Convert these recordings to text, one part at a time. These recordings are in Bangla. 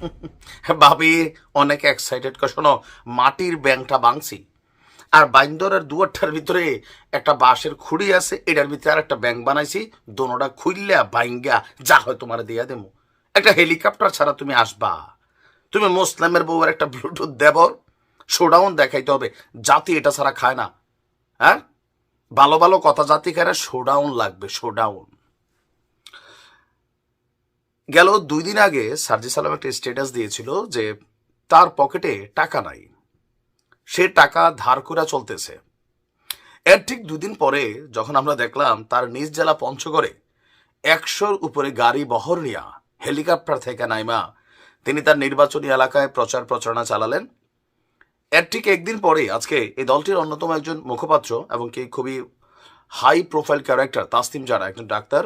ভাবি, অনেক এক্সাইটেড করে শোনো, মাটির ব্যাংকটা বাংছি আর বাইন্দরের দুয়ারটার ভিতরে একটা বাঁশের খুঁড়ি আছে, এটার ভিতরে আর একটা ব্যাংক বানাইছি, দোনোটা খুললা বাইঙ্গা যা হয় তোমার দিয়া দেবো। একটা হেলিকপ্টার ছাড়া তুমি আসবা। তুমি মুসলিমের বউয়ের একটা ব্লুটুথ দেবর শোডাউন দেখাইতে হবে। জাতি এটা ছাড়া খায় না হ্যাঁ? ভালো ভালো কথা জাতি খায় না শোডাউন লাগবে শোডাউন গেল দুই দিন আগে সার্জি সালাম একটা স্ট্যাটাস দিয়েছিল যে তার পকেটে টাকা নাই। সে টাকা ধার করে চলতেছে। এর ঠিক দুদিন পরে যখন আমরা দেখলাম তার নিজ জেলা পঞ্চগড়ে একশোর উপরে গাড়ি বহর নিয়া হেলিকপ্টার থেকে নাইমা তিনি তার নির্বাচনী এলাকায় প্রচার প্রচারণা চালালেন। এর ঠিক একদিন পরে আজকে এই দলটির অন্যতম একজন মুখপাত্র এবং কি খুবই হাই প্রোফাইল ক্যারেক্টার তাসতিম যারা একজন ডাক্তার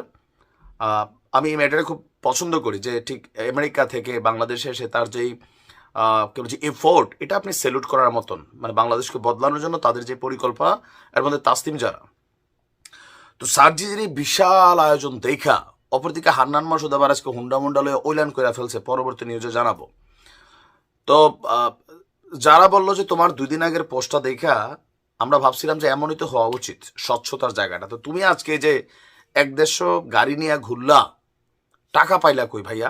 আমি এই ম্যাটারে খুব পছন্দ করি যে ঠিক আমেরিকা থেকে বাংলাদেশে এসে তার যেই কি বলছি এফোর্ট এটা আপনি সেলুট করার মতন। মানে বাংলাদেশকে বদলানোর জন্য তাদের যে পরিকল্পনা, এর মধ্যে তাসতিম যারা। তো সার্জির এই বিশাল আয়োজন দেখা, অপরদিকে হান্নান মাসুদ আবার আজকে হুন্ডা মুন্ডা লয়ে ওইলান করে ফেলছে, পরবর্তী নিউজে জানাব। তো যারা বলল যে তোমার দুই দিন আগের পোস্টটা দেখা, আমরা ভাবছিলাম যে এমনই তো হওয়া উচিত, স্বচ্ছতার জায়গাটা। তো তুমি আজকে যে এক দেড়শো গাড়ি নিয়ে ঘুরলা টাকা পাইলা কই ভাইয়া?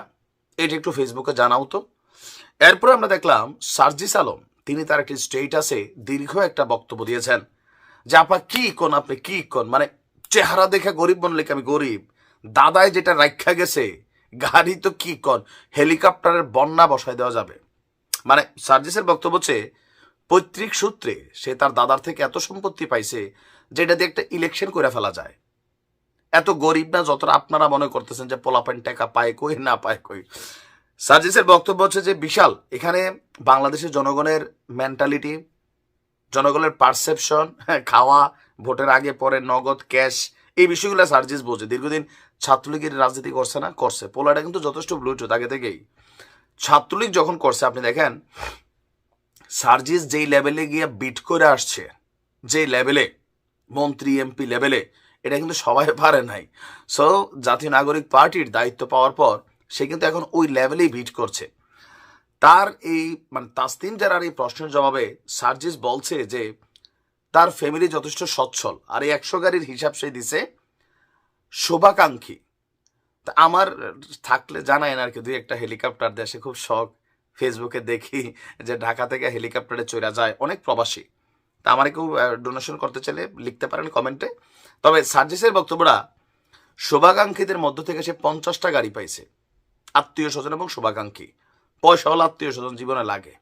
এটা একটু ফেসবুকে জানাও তো। এরপরে আমরা দেখলাম, সার্জিস আলম, তিনি তার একটি স্টেটাসে দীর্ঘ একটা বক্তব্য দিয়েছেন যে, আপা কি কোন, আপনি কি কোন? মানে চেহারা দেখে গরিব কি আমি গরিব? দাদায় যেটা রাখা গেছে, গাড়ি তো কি কন? হেলিকপ্টারের বন্যা বসায় দেওয়া যাবে। মানে সার্জিসের বক্তব্য হচ্ছে, পৈতৃক সূত্রে সে তার দাদার থেকে এত সম্পত্তি পাইছে, যেটা দিয়ে একটা ইলেকশন করে ফেলা যায়। এত গরিব না যতটা আপনারা মনে করতেছেন যে পোলাপাইন টাকা পায় কই না পায় কই। সার্জিসের বক্তব্য হচ্ছে যে বিশাল। এখানে বাংলাদেশের জনগণের মেন্টালিটি জনগণের পারসেপশন খাওয়া, ভোটের আগে পরে নগদ ক্যাশ এই বিষয়গুলো সার্জিস বোঝে। দীর্ঘদিন ছাত্রলীগের রাজনীতি করছে না, করছে। পোলাটা কিন্তু যথেষ্ট ব্লুটুথ আগে থেকেই। ছাত্রলীগ যখন করছে, আপনি দেখেন, সার্জিস যেই লেভেলে গিয়ে বিট করে আসছে যে লেভেলে মন্ত্রী এমপি লেভেলে এটা কিন্তু সবাই পারে নাই। সো জাতীয় নাগরিক পার্টির দায়িত্ব পাওয়ার পর সে কিন্তু এখন ওই লেভেলেই বিট করছে। তার এই মানে তাসতিম যারার এই প্রশ্নের জবাবে সার্জিস বলছে যে, তার ফ্যামিলি যথেষ্ট সচ্ছল। আর এই একশো গাড়ির হিসাব সে দিছে শোভাকাঙ্ক্ষী। তা আমার থাকলে জানায় না আর কি, দুই একটা হেলিকপ্টার দেশে খুব শখ ফেসবুকে দেখি যে ঢাকা থেকে হেলিকপ্টারে চড়া যায় অনেক প্রবাসী। তা আমার কেউ ডোনেশন করতে চাইলে লিখতে পারেন কমেন্টে তবে সার্জিসের বক্তব্যটা, শুভাকাঙ্ক্ষীদের মধ্য থেকে সে পঞ্চাশটা গাড়ি পাইছে। আত্মীয় স্বজন এবং শুভাকাঙ্ক্ষী। পয়সাওয়ালা আত্মীয় স্বজন জীবনে লাগে।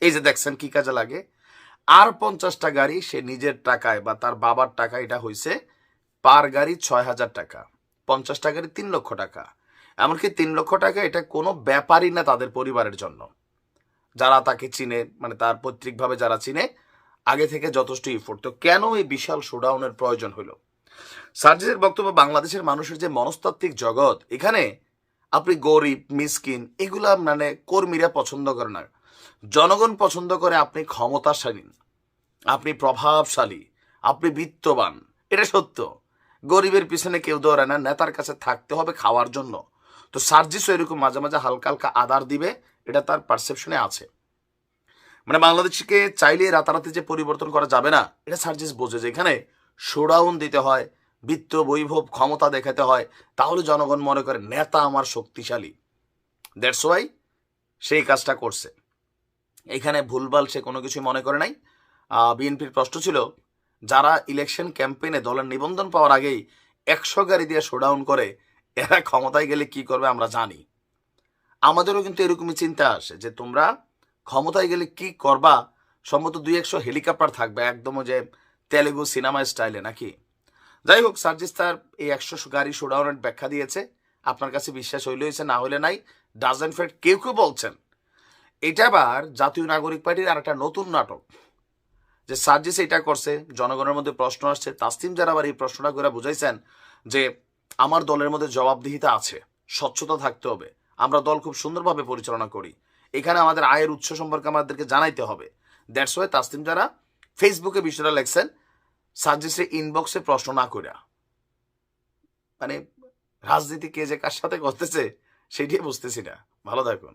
এই যে দেখছেন কি কাজে লাগে। আর পঞ্চাশটা গাড়ি সে নিজের টাকায় বা তার বাবার টাকা এটা হয়েছে পার গাড়ি ছয় হাজার টাকা। পঞ্চাশটা গাড়ি তিন লক্ষ টাকা। এমনকি তিন লক্ষ টাকা এটা কোনো ব্যাপারই না তাদের পরিবারের জন্য। যারা তাকে চিনে মানে তার পৈতৃকভাবে যারা চিনে আগে থেকে যথেষ্ট ইফোর্ট তো কেন এই বিশাল শোডাউনের প্রয়োজন হলো? সার্জিসের বক্তব্য, বাংলাদেশের মানুষের যে মনস্তাত্ত্বিক জগৎ, এখানে আপনি গরিব মিসকিন এগুলা মানে কর্মীরা পছন্দ করে না। জনগণ পছন্দ করে আপনি ক্ষমতাশালী, আপনি প্রভাবশালী, আপনি বিত্তবান, এটা সত্য। গরিবের পিছনে কেউ দৌড়ায় না, নেতার কাছে থাকতে হবে খাওয়ার জন্য। তো সার্জিসও এরকম মাঝে মাঝে হালকা হালকা আদার দিবে, এটা তার পারসেপশনে আছে। মানে বাংলাদেশকে চাইলে রাতারাতি যে পরিবর্তন করা যাবে না, এটা সার্জিস বোঝে যে এখানে শোডাউন দিতে হয়, বিত্ত বৈভব ক্ষমতা দেখাতে হয়, তাহলে জনগণ মনে করে নেতা আমার শক্তিশালী। দ্যাটস ওয়াই সেই কাজটা করছে। এখানে ভুলভাল সে কোনো কিছু মনে করে নাই। বিএনপির প্রশ্ন ছিল, যারা ইলেকশন ক্যাম্পেইনে দলের নিবন্ধন পাওয়ার আগেই একশো গাড়ি দিয়ে শোডাউন করে, এরা ক্ষমতায় গেলে কি করবে আমরা জানি। আমাদেরও কিন্তু এরকমই চিন্তা আসে যে তোমরা ক্ষমতায় গেলে কি করবা? সম্ভবত দুই একশো হেলিকপ্টার থাকবে একদম যে তেলেগু সিনেমা স্টাইলে নাকি? যাই হোক, সার্জিস তার এই একশো গাড়ি শোডাউনের ব্যাখ্যা দিয়েছে। আপনার কাছে বিশ্বাস হইলে হয়েছে, না হলে নাই ডাজন ফেট কেউ কেউ বলছেন। এটা আবার জাতীয় নাগরিক পার্টির আর একটা নতুন নাটক। যে সার্জিস এটা করছে, জনগণের মধ্যে প্রশ্ন আসছে তাসতিম যারা আবার এই প্রশ্নটা করে বুঝাইছেন যে আমার দলের মধ্যে জবাবদিহিতা আছে, স্বচ্ছতা থাকতে হবে, আমরা দল খুব সুন্দরভাবে পরিচালনা করি। এখানে আমাদের আয়ের উৎস সম্পর্কে আমাদেরকে জানাইতে হবে। দ্যাটস ওয়াই তাসলিম যারা ফেসবুকে বিষয়টা লেখছেন সাজেস্টে ইনবক্সে প্রশ্ন না করিয়া মানে রাজনীতি কে যে কার সাথে করতেছে সেটি বুঝতেছি না। ভালো থাকুন।